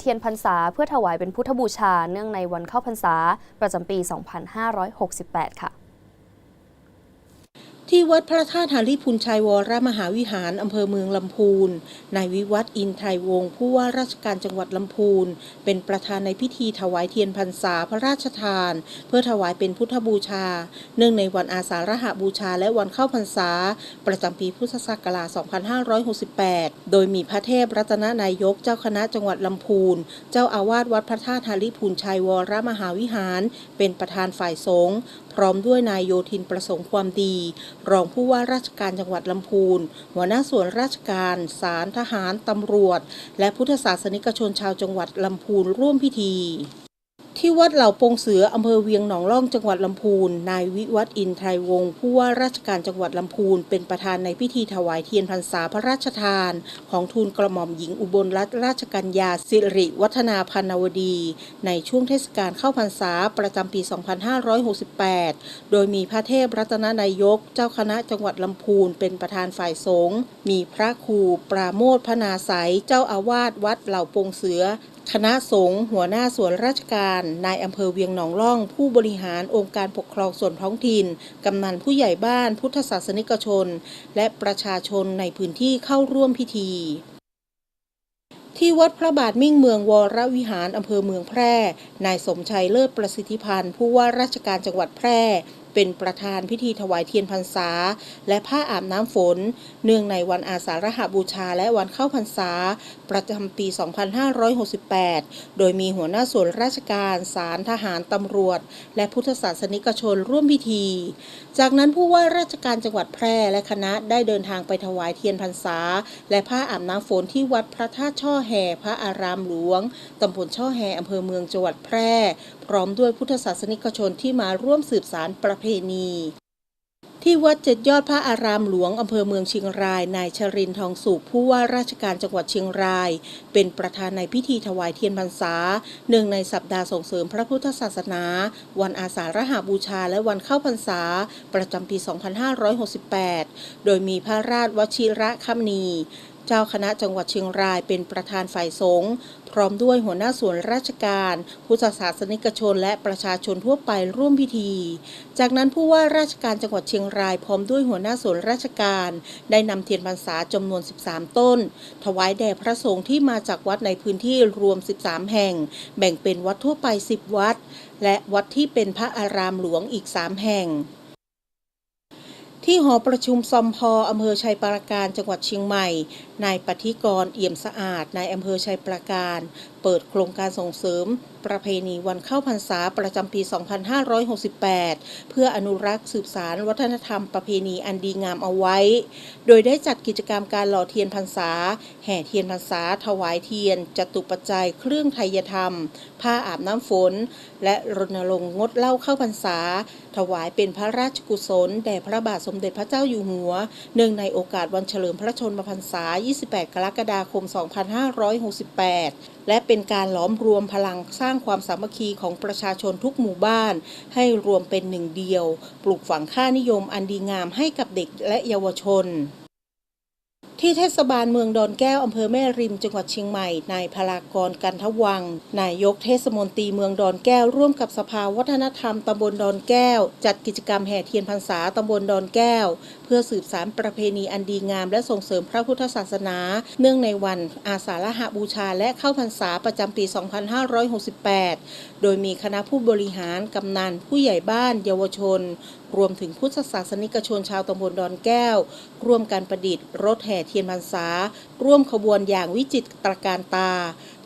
เทียนพรรษาเพื่อถวายเป็นพุทธบูชาเนื่องในวันเข้าพรรษา ประจำปี 2568 ค่ะ ที่วัดพระธาตุหาริพุนชัยวรมหาวิหารอำเภอเมืองลำพูน นายวิวัฒน์อินไทยวงศ์ผู้ว่าราชการจังหวัดลำพูน เป็นประธานในพิธีถวายเทียนพรรษาพระราชทาน เพื่อถวายเป็นพุทธบูชา เนื่องในวันอาสาฬหบูชาและวันเข้าพรรษา ประจำปีพุทธศักราช 2568 โดยมีพระเทพรัตนนายกเจ้าคณะจังหวัดลำพูน เจ้าอาวาสวัดพระธาตุหาริพุนชัยวรมหาวิหาร เป็นประธานฝ่ายสงฆ์ พร้อมด้วยนายโยธินประสงค์ความดี รองผู้ว่าราชการจังหวัดลำพูน หัวหน้าส่วนราชการ สารทหาร ตำรวจ และพุทธศาสนิกชนชาวจังหวัดลำพูนร่วมพิธี ที่วัดเหล่าปงเสืออำเภอเวียงหนองล่องจังหวัดลำพูน นายวิวัฒน์อินไทยวงศ์ผู้ว่าราชการจังหวัดลำพูน เป็นประธานในพิธีถวายเทียนพรรษาพระราชทาน ของทูลกระหม่อมหญิงอุบลรัตนราชกัญญาสิริวัฒนาพันวดี ในช่วงเทศกาลเข้าพรรษาประจำปี 2568 โดยมีพระเทพรัตนนายก เจ้าคณะจังหวัดลำพูน เป็นประธานฝ่ายสงฆ์มีพระครูปราโมทพนาไสยเจ้าอาวาสวัดเหล่าปงเสือ คณะสงฆ์หัวหน้าส่วนราชการ นายอำเภอเวียงหนองล่อง ผู้บริหารองค์การปกครองส่วนท้องถิ่น กำนันผู้ใหญ่บ้าน พุทธศาสนิกชน และประชาชนในพื้นที่เข้าร่วมพิธีที่วัดพระบาทมิ่งเมืองวรวิหารอำเภอเมืองแพร่ นายสมชัยเลิศประสิทธิพันธ์ผู้ว่าราชการจังหวัดแพร่ เป็นประธานพิธีถวายเทียนพรรษา และผ้าอาบน้ำฝน เนื่องในวันอาสาฬหบูชาและวันเข้าพรรษา ประจำปี 2568 โดยมีหัวหน้าส่วนราชการศาลทหารตำรวจ และพุทธศาสนิกชนร่วมพิธี จากนั้นผู้ว่าราชการจังหวัดแพร่และคณะได้เดินทางไปถวายเทียนพรรษา และผ้าอาบน้ำฝนที่วัดพระธาตุช่อแห่พระอารามหลวงตำบลช่อแห่อำเภอเมืองจังหวัดแพร่ พร้อมด้วยพุทธศาสนิกชนที่มาร่วมสืบสารประเพณี ที่วัดเจ็ดยอดพระอารามหลวงอำเภอเมืองเชียงราย นายชรินทองสุขผู้ว่าราชการจังหวัดเชียงราย เป็นประธานในพิธีถวายเทียนพรรษาเนื่องในสัปดาห์ส่งเสริมพระพุทธศาสนา วันอาสาฬหบูชาและวันเข้าพรรษา ประจำปี 2568 โดยมีพระราชวชิระคัมนี เจ้าคณะจังหวัดเชียงรายเป็นประธานฝ่ายสงฆ์พร้อมด้วยหัวหน้าส่วนราชการพุทธศาสนิกชนและประชาชนทั่วไปร่วมพิธี จากนั้นผู้ว่าราชการจังหวัดเชียงรายพร้อมด้วยหัวหน้าส่วนราชการ ได้นำเทียนพรรษาจำนวน 13 ต้น ถวายแด่พระสงฆ์ที่มาจากวัดในพื้นที่รวม 13 แห่ง แบ่งเป็นวัดทั่วไป 10 วัด และวัดที่เป็นพระอารามหลวงอีก 3 แห่ง ที่หอประชุมซอมพออำเภอชัยปราการจังหวัดเชียงใหม่นายปฏิกรเอี่ยมสะอาดนายอำเภอชัยปราการ เปิดโครงการส่งเสริม ประเพณีวันเข้าพรรษาประจำปี 2568 เพื่ออนุรักษ์สืบสารวัฒนธรรมประเพณีอันดีงามเอาไว้ โดยได้จัดกิจกรรมการหล่อเทียนพรรษา แห่เทียนพรรษา ถวายเทียน จตุปัจจัย เครื่องไทยธรรม ผ้าอาบน้ำฝน และรณรงค์งดเหล้าเข้าพรรษา ถวายเป็นพระราชกุศล แด่พระบาทสมเด็จพระเจ้าอยู่หัว เนื่องในโอกาสวันเฉลิมพระชนมพรรษา 28 กรกฎาคม 2568 และเป็นการหลอมรวมพลังสร้างความสามัคคีของประชาชนทุกหมู่บ้าน ให้รวมเป็นหนึ่งเดียว ปลูกฝังค่านิยมอันดีงามให้กับเด็กและเยาวชนที่เทศบาลเมืองดอนแก้วอำเภอแม่ริมจังหวัดเชียงใหม่ นายพลากรกันทวัง นายกเทศมนตรีเมืองดอนแก้ว ร่วมกับสภาวัฒนธรรมตำบลดอนแก้ว จัดกิจกรรมแห่เทียนพรรษาตำบลดอนแก้วเพื่อสืบสารประเพณีอันดีงาม และส่งเสริมพระพุทธศาสนา เนื่องในวันอาสาฬหบูชาและเข้าพรรษาประจำปี 2568 โดยมีคณะผู้บริหาร กำนัน ผู้ใหญ่บ้าน เยาวชน รวมถึงพุทธศาสนิกชนชาวตำบลดอนแก้ว ร่วมการประดิษฐ์ รถแห่เทียนพรรษา ร่วมขบวนอย่างวิจิตรการตา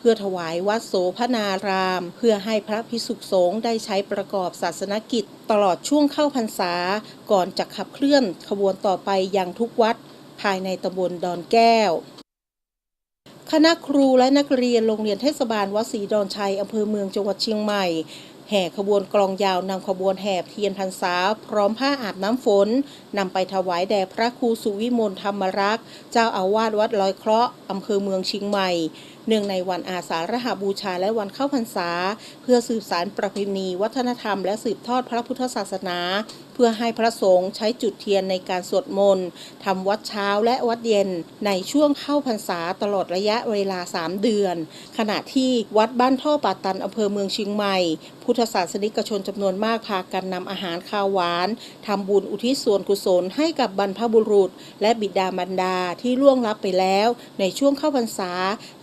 เพื่อถวายวัดโสพนาราม เพื่อให้พระพิสุสงฆ์ได้ใช้ประกอบศาสนกิจ ตลอดช่วงเข้าพรรษา ก่อนจะขับเคลื่อนขบวนต่อไปยังทุกวัด ภายในตำบลดอนแก้วคณะครูและนักเรียนโรงเรียนเทศบาลวัดศรีดอนชัยอำเภอเมืองจังหวัดเชียงใหม่ แห่ขบวนกลองยาวนำขบวนแห่เทียนพรรษา พร้อมผ้าอาบน้ำฝนนำไปถวายแด่พระครูสุวิมลธรรมรักษ์ เจ้าอาวาสวัดลอยเคราะห์อำเภอเมืองเชียงใหม่เนื่องในวันอาสาฬหบูชาและวันเข้าพรรษา เพื่อสืบสารประเพณี วัฒนธรรม และสืบทอดพระพุทธศาสนา เพื่อให้พระสงฆ์ใช้จุดเทียนในการสวดมนต์ทำวัดเช้าและวัดเย็น ในช่วงเข้าพรรษาตลอดระยะเวลา 3 เดือน ขณะที่วัดบ้านท่อป่าตันอำเภอเมืองเชียงใหม่ พุทธศาสนิกชนจำนวนมากพากันนำอาหารข้าวหวานทำบุญอุทิศส่วนกุศลให้กับบรรพบุรุษ และบิดามารดาที่ล่วงลับไปแล้ว ในช่วงเข้าพรรษา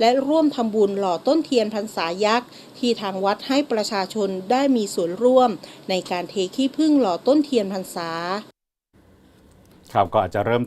และร่วมทำบุญหล่อต้นเทียนพรรษายักษ์ ที่ทางวัดให้ประชาชนได้มีส่วนร่วม ในการเทขี้พึ่งหล่อต้นเทียนพรรษาครับก็อาจจะเริ่ม